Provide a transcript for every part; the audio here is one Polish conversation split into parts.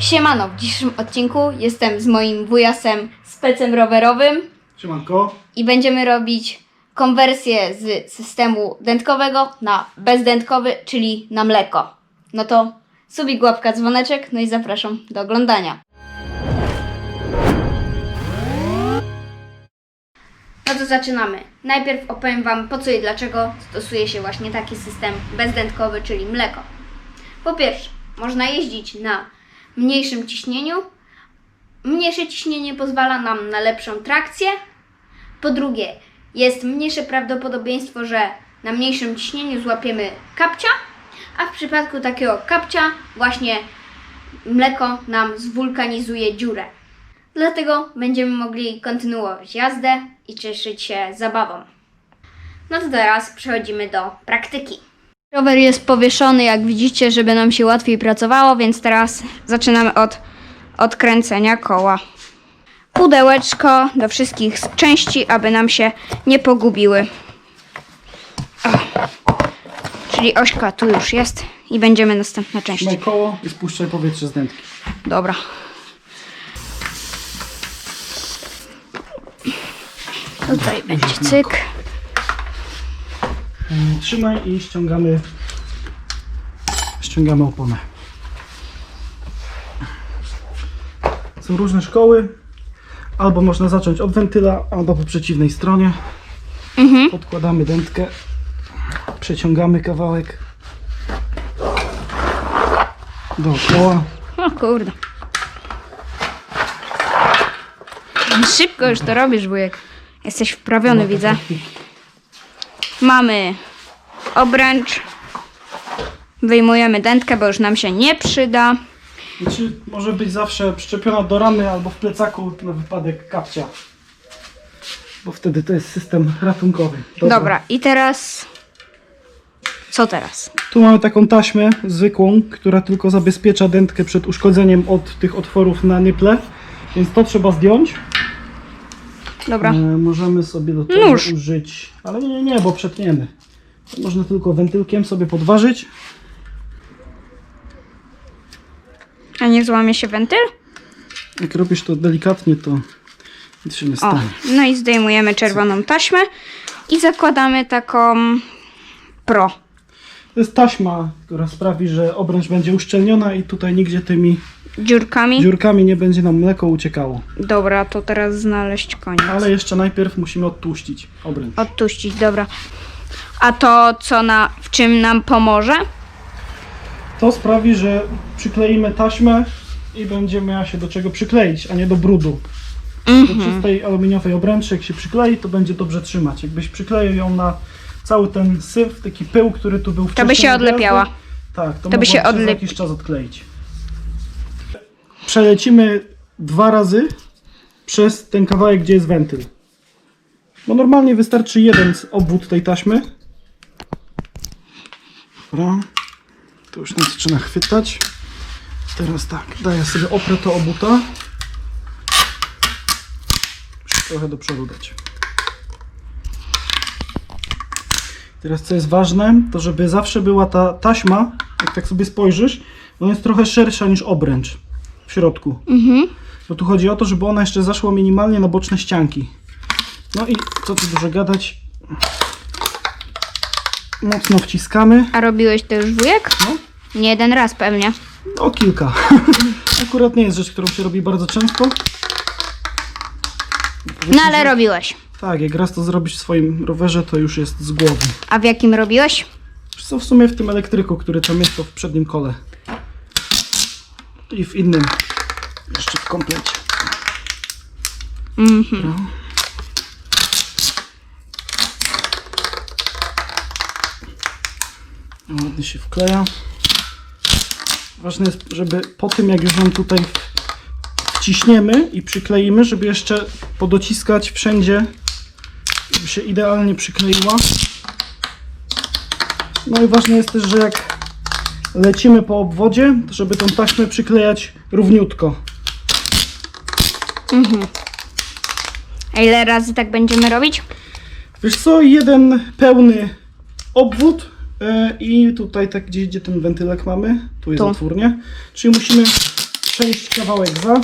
Siemano, w dzisiejszym odcinku jestem z moim wujasem specem rowerowym Siemanko. i będziemy robić konwersję z systemu dętkowego na bezdętkowy, czyli na mleko. No to subik, łapka, dzwoneczek, no i zapraszam do oglądania. No to zaczynamy. Najpierw opowiem Wam po co i dlaczego stosuje się właśnie taki system bezdętkowy, czyli mleko. Po pierwsze, można jeździć na mniejszym ciśnieniu. Mniejsze ciśnienie pozwala nam na lepszą trakcję. Po drugie, jest mniejsze prawdopodobieństwo, że na mniejszym ciśnieniu złapiemy kapcia, a w przypadku takiego kapcia właśnie mleko nam zwulkanizuje dziurę. Dlatego będziemy mogli kontynuować jazdę i cieszyć się zabawą. No to teraz przechodzimy do praktyki. Rower jest powieszony, jak widzicie, żeby nam się łatwiej pracowało, więc teraz zaczynamy od odkręcenia koła. Pudełeczko do wszystkich części, aby nam się nie pogubiły. O. Czyli ośka tu już jest i będziemy następna część. Trzymaj koło i spuszczaj powietrze z dętki. Dobra. Tutaj będzie cyk. Trzymaj i ściągamy ściągamy oponę. Są różne szkoły. Albo można zacząć od wentyla, albo po przeciwnej stronie. Mhm. Podkładamy dętkę. Przeciągamy kawałek. Dookoła. O kurde. Szybko już to robisz, wujek. Jesteś wprawiony, widzę. Mamy obręcz. Wyjmujemy dętkę, bo już nam się nie przyda. Znaczy, może być zawsze przyczepiona do ramy albo w plecaku na wypadek kapcia. Bo wtedy to jest system ratunkowy. Dobra, i teraz... Co teraz? Tu mamy taką taśmę zwykłą, która tylko zabezpiecza dętkę przed uszkodzeniem od tych otworów na nyple. Więc to trzeba zdjąć. Dobra. E, możemy sobie do tego Nóż. użyć. Ale nie, nie, nie, bo przetniemy. Można tylko wentylkiem sobie podważyć. A nie złamie się wentyl? Jak robisz to delikatnie, to nic się nie O, stanie. no i zdejmujemy czerwoną taśmę i zakładamy taką pro. To jest taśma, która sprawi, że obręcz będzie uszczelniona i tutaj nigdzie tymi Dziurkami. dziurkami nie będzie nam mleko uciekało. Dobra, to teraz znaleźć koniec. Ale jeszcze najpierw musimy odtłuścić obręcz. Odtuścić, dobra. A to co na, w czym nam pomoże? To sprawi, że przykleimy taśmę i będzie miała się do czego przykleić, a nie do brudu. Do Mhm. czystej aluminiowej obręczy, jak się przyklei, to będzie dobrze trzymać. Jakbyś przykleił ją na cały ten syf, taki pył, który tu był wcześniej. by się odlepiała. Tak, to, by mogło się odlep- jakiś czas odkleić. Przelecimy dwa razy przez ten kawałek, gdzie jest wentyl. Bo normalnie wystarczy jeden z obwód tej taśmy. Dobra. To już nas zaczyna chwytać. Teraz tak, daję sobie oprę to obuta. Trochę do przodu dać. Teraz co jest ważne, to żeby zawsze była ta taśma, jak tak sobie spojrzysz, ona jest trochę szersza niż obręcz w środku. Mhm. Bo tu chodzi o to, żeby ona jeszcze zaszła minimalnie na boczne ścianki. No i co tu dużo gadać. Mocno wciskamy. A robiłeś to już wujek? No, Nie jeden raz pewnie. o kilka. Akurat nie jest rzecz, którą się robi bardzo często. No ale robiłeś. Tak, jak raz to zrobisz w swoim rowerze, to już jest z głowy. A w jakim robiłeś? Wiesz Co w sumie w tym elektryku, który tam jest, to w przednim kole. I w innym. Jeszcze w komplecie. Mhm. No, Ładnie się wkleja. Ważne jest, żeby po tym jak już ją tutaj wciśniemy i przykleimy, żeby jeszcze podociskać wszędzie, żeby się idealnie przykleiła. No i ważne jest też, że jak lecimy po obwodzie, to żeby tą taśmę przyklejać równiutko. A ile razy tak będziemy robić? Wiesz co, jeden pełny obwód e, i tutaj tak gdzie, gdzie ten wentylek mamy, tu jest Tu. otwórnie, czyli musimy przejść kawałek za.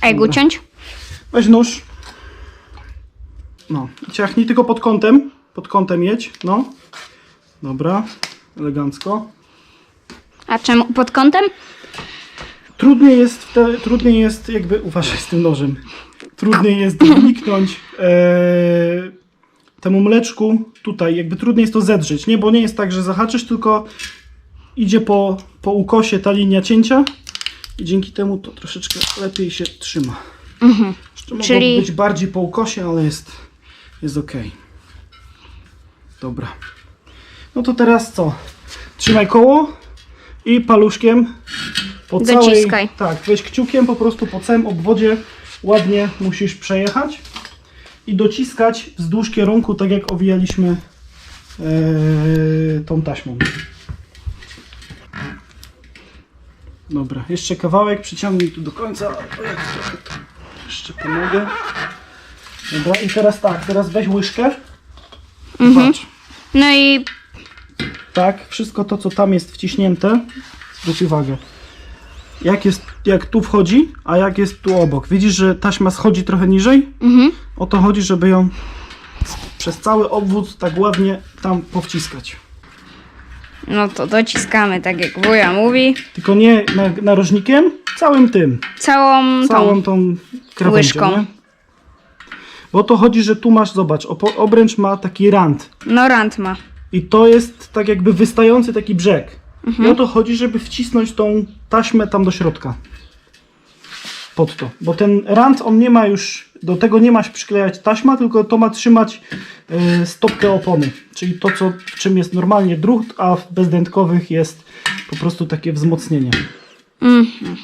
A jak uciąć? Weź nóż. No, ciachnij tylko pod kątem. Pod kątem jedź, no. Dobra, elegancko. A czemu pod kątem? Trudniej jest, w te, trudniej jest jakby, uważaj z tym nożem, trudniej jest wniknąć e, temu mleczku tutaj, jakby trudniej jest to zedrzeć, nie? Bo nie jest tak, że zahaczysz, tylko idzie po, po ukosie ta linia cięcia i dzięki temu to troszeczkę lepiej się trzyma. Mhm. Jeszcze Czyli- być bardziej po ukosie, ale jest, jest ok. Dobra. No to teraz co? Trzymaj koło i paluszkiem po całej... Dociskaj. Tak, weź kciukiem po prostu po całym obwodzie ładnie musisz przejechać i dociskać wzdłuż kierunku, tak jak owijaliśmy e, tą taśmą. Dobra, jeszcze kawałek, przyciągnij tu do końca. Jeszcze pomogę. Dobra, i teraz tak, teraz weź łyżkę. Patrz. No i Tak, wszystko to, co tam jest wciśnięte, zwróć uwagę. Jak, jest, jak tu wchodzi, a jak jest tu obok. Widzisz, że taśma schodzi trochę niżej? mhm. O to chodzi, żeby ją przez cały obwód tak ładnie tam powciskać. No to dociskamy, tak jak wuja mówi. Tylko nie na- narożnikiem, całym tym. Całą Całą tą. tą krawędzią. łyżką. Nie? Bo o to chodzi, że tu masz, zobacz, opo- obręcz ma taki rand. No rant ma. I to jest tak jakby wystający taki brzeg. Mhm. I o to chodzi, żeby wcisnąć tą taśmę tam do środka. Pod to. Bo ten rand, on nie ma już, do tego nie ma się przyklejać taśma, tylko to ma trzymać y, stopkę opony. Czyli to, co, w czym jest normalnie drut, a w bezdętkowych jest po prostu takie wzmocnienie. Mhm.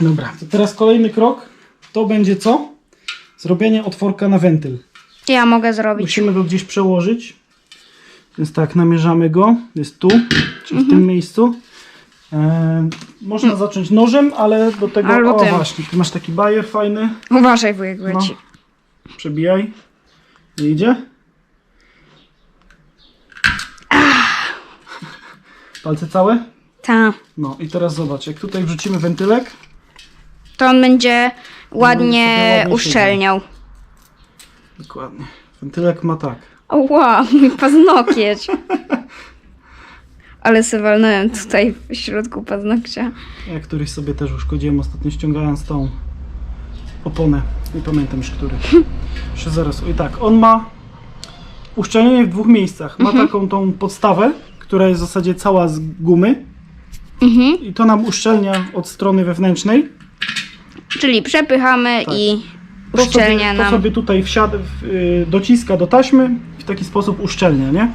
Dobra, to teraz kolejny krok. To będzie co? Zrobienie otworka na wentyl. Ja mogę zrobić. Musimy go gdzieś przełożyć. Więc tak, namierzamy go. Jest tu, czyli w Mhm. tym miejscu. E, można zacząć nożem, ale do tego. Albo o, tym. właśnie, ty masz taki bajer fajny. Uważaj wujek, ja No. Przebijaj. Nie idzie? Palce całe? Ta. No i teraz zobacz, jak tutaj wrzucimy wentylek, To on będzie ładnie sobie ładnie uszczelniał. dokładnie. Wentylek ma tak. O wow, mój paznokieć. Ale se walnąłem tutaj w środku paznokcia. Ja któryś sobie też uszkodziłem ostatnio ściągając tą oponę. Nie pamiętam już który. Jeszcze zaraz. I tak, on ma uszczelnienie w dwóch miejscach. Ma taką tą podstawę, która jest w zasadzie cała z gumy. Mhm. I to nam uszczelnia od strony wewnętrznej. Czyli przepychamy Tak. i To uszczelnia sobie, to nam. sobie tutaj wsiada, w, y, dociska do taśmy i w taki sposób uszczelnia, nie?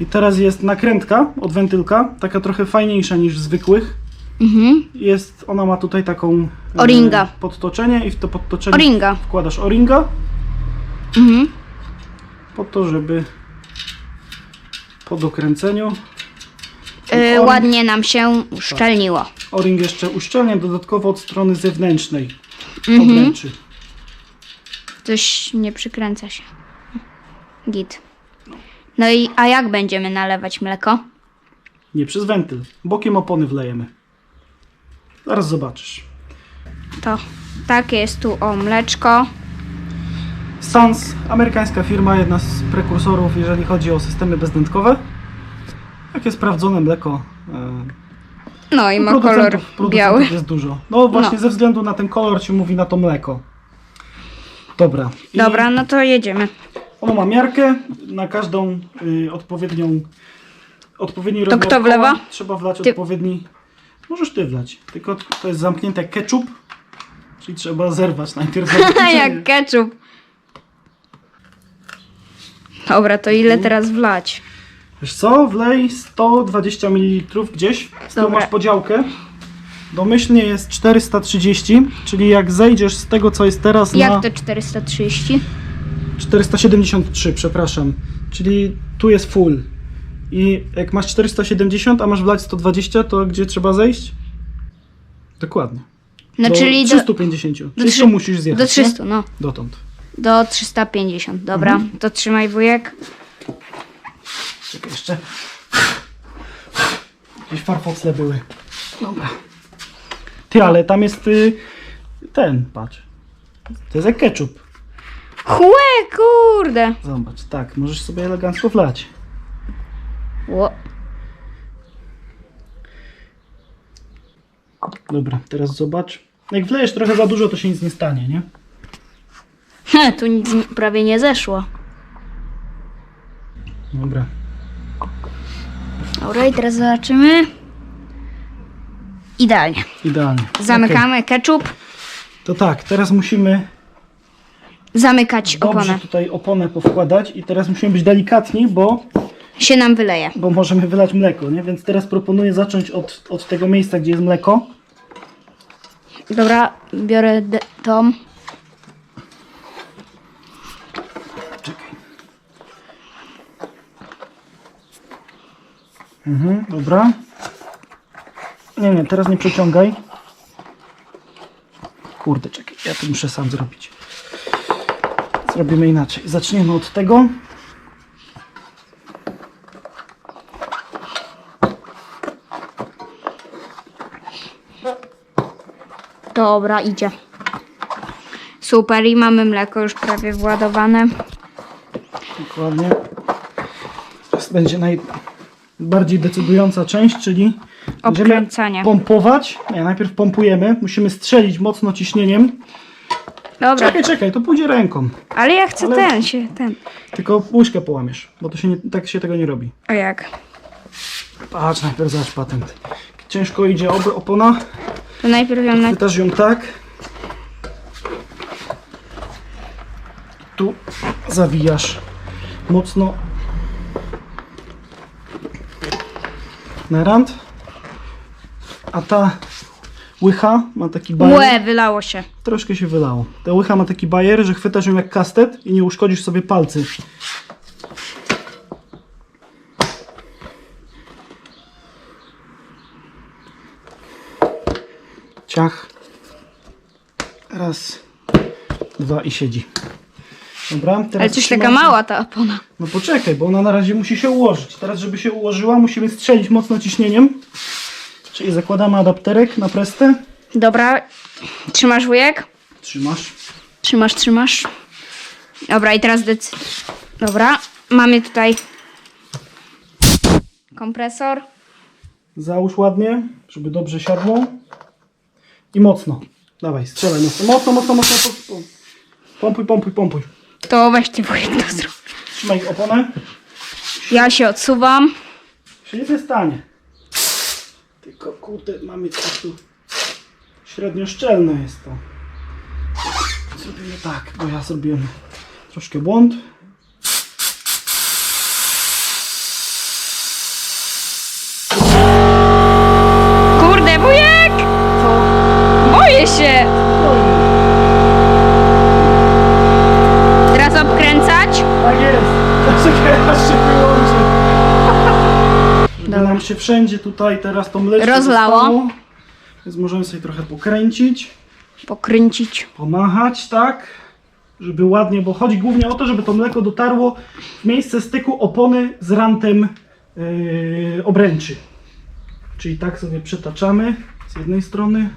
I teraz jest nakrętka od wentylka, taka trochę fajniejsza niż zwykłych. Mhm. Jest, ona ma tutaj taką e, O-ringa. podtoczenie i w to podtoczenie O-ringa. wkładasz o-ringa Mhm. po to, żeby po dokręceniu Y, o-ring- ładnie nam się uszczelniło. o-ring jeszcze uszczelnia dodatkowo od strony zewnętrznej Mhm. obręczy. Coś nie przykręca się. Git. No i a jak będziemy nalewać mleko? Nie przez wentyl, bokiem opony wlejemy. Zaraz zobaczysz. To takie jest tu o mleczko. Sans, amerykańska firma, jedna z prekursorów, jeżeli chodzi o systemy bezdętkowe. Takie sprawdzone mleko. e, No i ma producentów- kolor producentów biały. jest dużo. No właśnie No. ze względu na ten kolor się mówi na to mleko. Dobra. I Dobra, no to jedziemy. Ono ma miarkę na każdą y, odpowiednią odpowiedni To kto koła wlewa? Trzeba wlać Ty. odpowiedni. Możesz ty wlać. Tylko to jest zamknięte ketchup. Czyli trzeba zerwać najpierw. zakończenie. Jak ketchup. Dobra, to ile teraz wlać? Wiesz co? Wlej 120 ml gdzieś. Z tyłu Dobra. masz podziałkę. Domyślnie jest 430, czyli jak zejdziesz z tego, co jest teraz na Jak to 430? 473, przepraszam. Czyli tu jest full. I jak masz 470, a masz wlać 120, to gdzie trzeba zejść? Dokładnie. No do czyli do, 350. czyli trzy- tu musisz zjechać. do nie? 300, no. Dotąd. Do 350, dobra. Mhm. To trzymaj wujek. Czekaj jeszcze. Jakieś farfocle były. Dobra. Ty, ale tam jest y, ten, patrz. To jest jak ketchup. Chłe, kurde. Zobacz, tak, możesz sobie elegancko wlać. Ło. Dobra, teraz zobacz. Jak wlejesz trochę za dużo, to się nic nie stanie, nie? He, tu nic nie- prawie nie zeszło. Dobra. Dobra, i teraz zobaczymy. Idealnie. Idealnie. Zamykamy ketchup, Okej. To tak, teraz musimy zamykać dobrze oponę. tutaj oponę powkładać i teraz musimy być delikatni, bo, Się nam wyleje. bo możemy wylać mleko, nie? Więc teraz proponuję zacząć od, od tego miejsca, gdzie jest mleko. Dobra, biorę de- tą. Czekaj. Mhm, dobra. Nie, nie, teraz nie przeciągaj. Kurde, czekaj, ja to muszę sam zrobić. Zrobimy inaczej. Zaczniemy od tego. Dobra, idzie. Super, i mamy mleko już prawie władowane. Dokładnie. Teraz będzie najbardziej decydująca część, czyli będziemy Obkręcanie. pompować. Nie, najpierw pompujemy. Musimy strzelić mocno ciśnieniem. Dobra, Czekaj, czekaj, to pójdzie ręką. ale ja chcę Ale- ten się, ten. Tylko łyżkę połamiesz, bo to się nie, tak się tego nie robi. A jak? Patrz, najpierw zobacz patent. Ciężko idzie ob- opona, To najpierw ją na... chwytasz ją tak. Tu zawijasz mocno na rand. A ta łycha ma taki bajer. Łe, wylało się. Troszkę się wylało. Ta łycha ma taki bajer, że chwytasz ją jak kastet i nie uszkodzisz sobie palcy. Ciach. Raz, dwa i siedzi. Dobra, teraz Ale coś taka trzymam- mała ta opona. No poczekaj, bo ona na razie musi się ułożyć. Teraz, żeby się ułożyła, musimy strzelić mocno ciśnieniem. Czyli zakładamy adapterek na prestę. Dobra, trzymasz wujek? Trzymasz. Trzymasz, trzymasz. Dobra, i teraz dec... Dobra, mamy tutaj kompresor. Załóż ładnie, żeby dobrze siadło. I mocno. Dawaj, strzelaj mocno. Mocno, mocno, mocno. Pompuj, pompuj, pompuj. To weźcie wujek to zrób. Trzymaj oponę. Ja się odsuwam. Się nie stanie. Tylko kurde, mamy tu średnio szczelne jest to. Zrobimy tak, bo ja zrobiłem troszkę błąd. Się wszędzie tutaj teraz to mleczko Rozlało. zostało, Więc możemy sobie trochę pokręcić, Pokręcić. pomachać, tak? Żeby ładnie, bo chodzi głównie o to, żeby to mleko dotarło w miejsce styku opony z rantem yy, obręczy. Czyli tak sobie przetaczamy z jednej strony,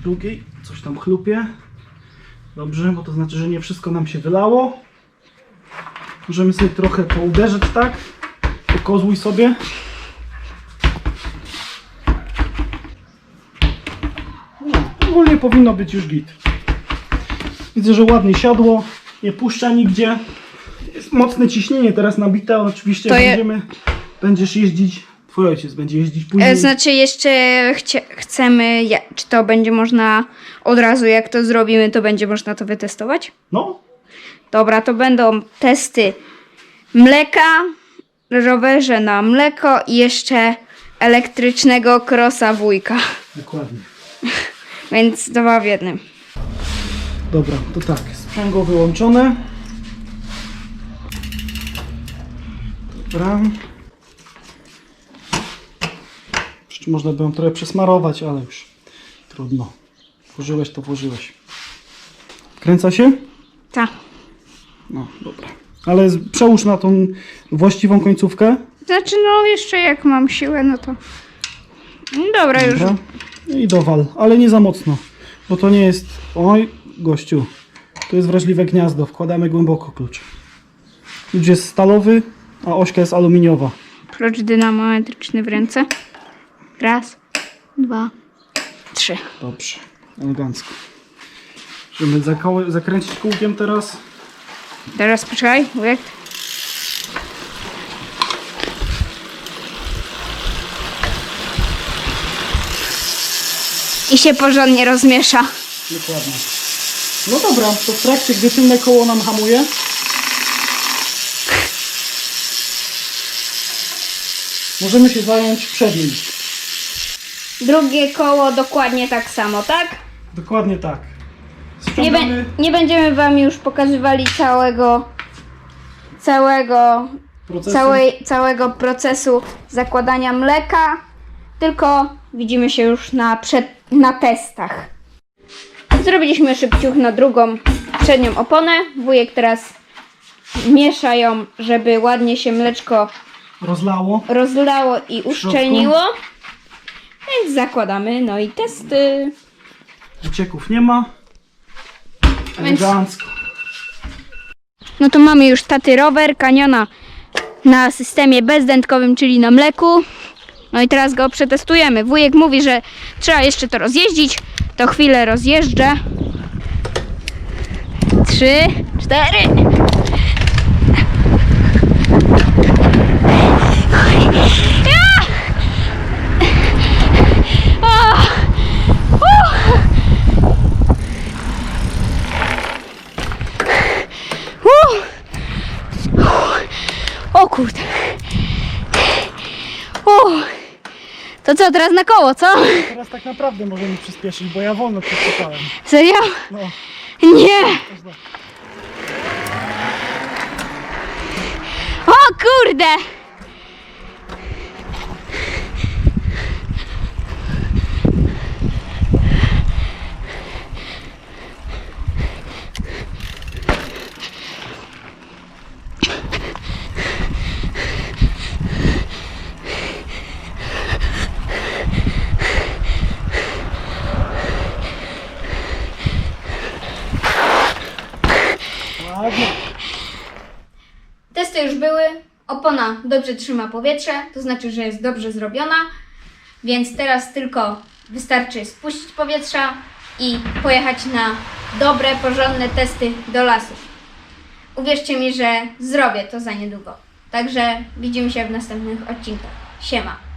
z drugiej, coś tam chlupie. Dobrze, bo to znaczy, że nie wszystko nam się wylało. Możemy sobie trochę pouderzać, tak? Pokozłuj sobie. No, ogólnie powinno być już git. Widzę, że ładnie siadło, nie puszcza nigdzie. Jest mocne ciśnienie teraz nabite, oczywiście To je- będziemy, będziesz jeździć, twój ojciec będzie jeździć później. E, Znaczy jeszcze chcie, chcemy, czy to będzie można od razu, jak to zrobimy, to będzie można to wytestować? No, Dobra, to będą testy mleka, rowerze na mleko i jeszcze elektrycznego krosa wujka. dokładnie. Więc dwa w jednym. Dobra, to tak, sprzęgło wyłączone. Dobra. Jeszcze można by ją trochę przesmarować, ale już trudno. Włożyłeś to włożyłeś. Kręca się? Tak. No, dobra. Ale z- przełóż na tą właściwą końcówkę. Znaczy, no jeszcze jak mam siłę, no to... No Dobra, już. Dobra. I dowal, ale nie za mocno, bo to nie jest... Oj, gościu, to jest wrażliwe gniazdo, wkładamy głęboko klucz. Klucz jest stalowy, a ośka jest aluminiowa. Klucz dynamometryczny w ręce. Raz, dwa, trzy. Dobrze, elegancko. Żeby zakoły, zakręcić kółkiem teraz. Teraz poczekaj, wujek. I się porządnie rozmiesza. Dokładnie. No dobra, to w trakcie, gdy tylne koło nam hamuje, możemy się zająć przednim. Drugie koło dokładnie tak samo, tak? Dokładnie tak. Nie, be- Ściągamy nie będziemy wam już pokazywali całego całego procesy. całej, całego procesu zakładania mleka, tylko widzimy się już na, przed, na testach. Zrobiliśmy szybciuch na drugą przednią oponę. Wujek teraz miesza ją, żeby ładnie się mleczko rozlało. rozlało i uszczelniło. Więc zakładamy, no i testy. Wycieków nie ma. Elegancko. No to mamy już taty rower kaniona na systemie bezdętkowym, czyli na mleku. No i teraz go przetestujemy. Wujek mówi, że trzeba jeszcze to rozjeździć. To chwilę rozjeżdżę. Trzy, cztery. Ja! O! Uh! O kurde. O. To teraz na koło, co? Teraz tak naprawdę możemy przyspieszyć, bo ja wolno przeczytałem. Serio? No, Nie. tak. O kurde. Ładnie. Testy już były. Opona dobrze trzyma powietrze, to znaczy, że jest dobrze zrobiona. Więc teraz tylko wystarczy spuścić powietrza i pojechać na dobre, porządne testy do lasu. Uwierzcie mi, że zrobię to za niedługo. Także widzimy się w następnych odcinkach. Siema.